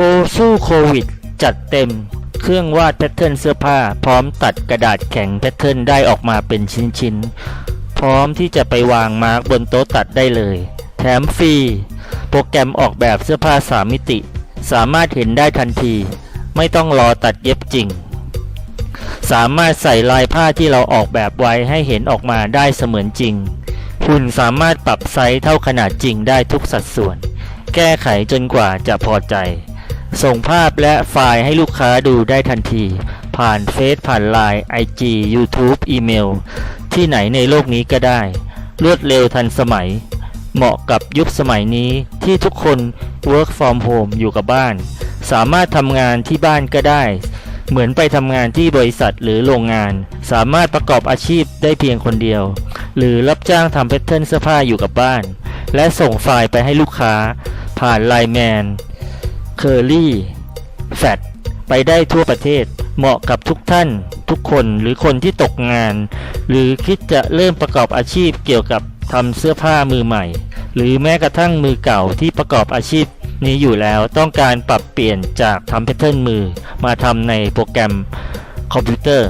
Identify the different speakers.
Speaker 1: โปสู้โควิด จัดเต็ม เครื่องวาดแพทเทิร์นเสื้อผ้า พร้อมตัดกระดาษแข็งแพทเทิร์นได้ออกมาเป็นชิ้นๆ พร้อมที่จะไปวางมาร์กบนโต๊ะตัดได้เลย แถมฟรี โปรแกรมออกแบบเสื้อผ้าสามมิติ สามารถเห็นได้ทันที ไม่ต้องรอตัดเย็บจริง สามารถใส่ลายผ้าที่เราออกแบบไว้ให้เห็นออกมาได้เสมือนจริงหุ่นสามารถปรับไซส์เท่าขนาดจริงได้ทุกสัดส่วน แก้ไขจนกว่าจะพอใจ ส่งภาพและไฟล์ให้ลูกค้าดูได้ทันที ผ่านเฟซผ่านไลน์ IG YouTube อีเมล ที่ไหนในโลกนี้ก็ได้ รวดเร็วทันสมัย เหมาะกับยุคสมัยนี้ที่ทุกคน work from home อยู่กับบ้าน สามารถทำงานที่บ้านก็ได้ เหมือนไปทำงานที่บริษัทหรือโรงงาน สามารถประกอบอาชีพได้เพียงคนเดียว หรือรับจ้างทำแพทเทิร์นเสื้อผ้าอยู่กับบ้าน และส่งไฟล์ไปให้ลูกค้า ผ่านไลน์แมน เคอรี่แฟตไปได้ทั่วประเทศ เหมาะกับทุกท่านทุกคนหรือคนที่ตกงาน หรือคิดจะเริ่มประกอบอาชีพเกี่ยวกับทำเสื้อผ้ามือใหม่ หรือแม้กระทั่งมือเก่าที่ประกอบอาชีพนี้อยู่แล้วต้องการปรับเปลี่ยนจากทำแพทเทิร์นมือมาทำในโปรแกรมคอมพิวเตอร์